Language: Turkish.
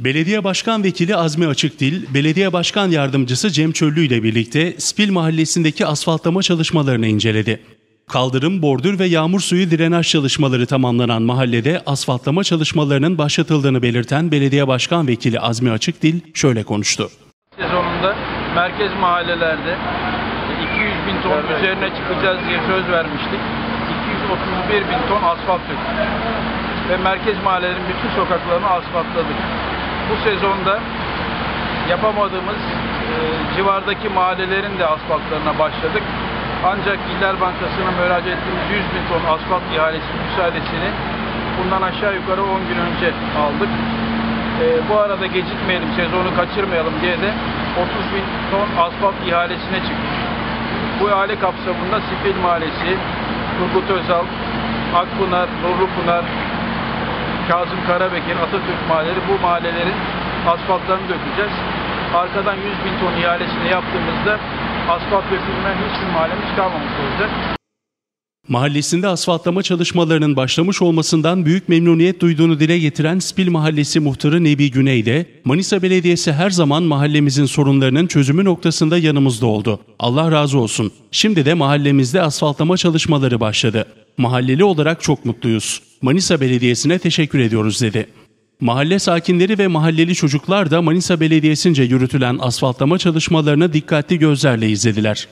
Belediye Başkan Vekili Azmi Açıkdil, Belediye Başkan Yardımcısı Cem Çöllü ile birlikte Spil Mahallesi'ndeki asfaltlama çalışmalarını inceledi. Kaldırım, bordür ve yağmur suyu drenaj çalışmaları tamamlanan mahallede asfaltlama çalışmalarının başlatıldığını belirten Belediye Başkan Vekili Azmi Açıkdil şöyle konuştu. sezonunda merkez mahallelerde 200 bin ton üzerine çıkacağız diye söz vermiştik. 231 bin ton asfalt döktük. Ve merkez mahallelerin bütün sokaklarını asfaltladık. Bu sezonda yapamadığımız e, civardaki mahallelerin de asfaltlarına başladık. Ancak İller Bankası'na müracaat ettiğimiz 100 bin ton asfalt ihalesi müsaadesini bundan aşağı yukarı 10 gün önce aldık. E, bu arada gecikmeyelim, sezonu kaçırmayalım diye de 30 bin ton asfalt ihalesine çıktık. Bu ihale kapsamında Sipil Mahallesi, Turgut Özal, Akpınar, Nurlupınar, Kazım Karabekir, Atatürk mahalleleri bu mahallelerin asfaltlarını dökeceğiz. Arkadan 100 bin ton ihalesini yaptığımızda asfalt dökülmeyen hiçbir mahallemiz kalmamış olacak. Mahallesinde asfaltlama çalışmalarının başlamış olmasından büyük memnuniyet duyduğunu dile getiren Spil Mahallesi muhtarı Nebi Güney de Manisa Belediyesi her zaman mahallemizin sorunlarının çözümü noktasında yanımızda oldu. Allah razı olsun. Şimdi de mahallemizde asfaltlama çalışmaları başladı. Mahalleli olarak çok mutluyuz. Manisa Belediyesi'ne teşekkür ediyoruz dedi. Mahalle sakinleri ve mahalleli çocuklar da Manisa Belediyesi'nce yürütülen asfaltlama çalışmalarını dikkatli gözlerle izlediler.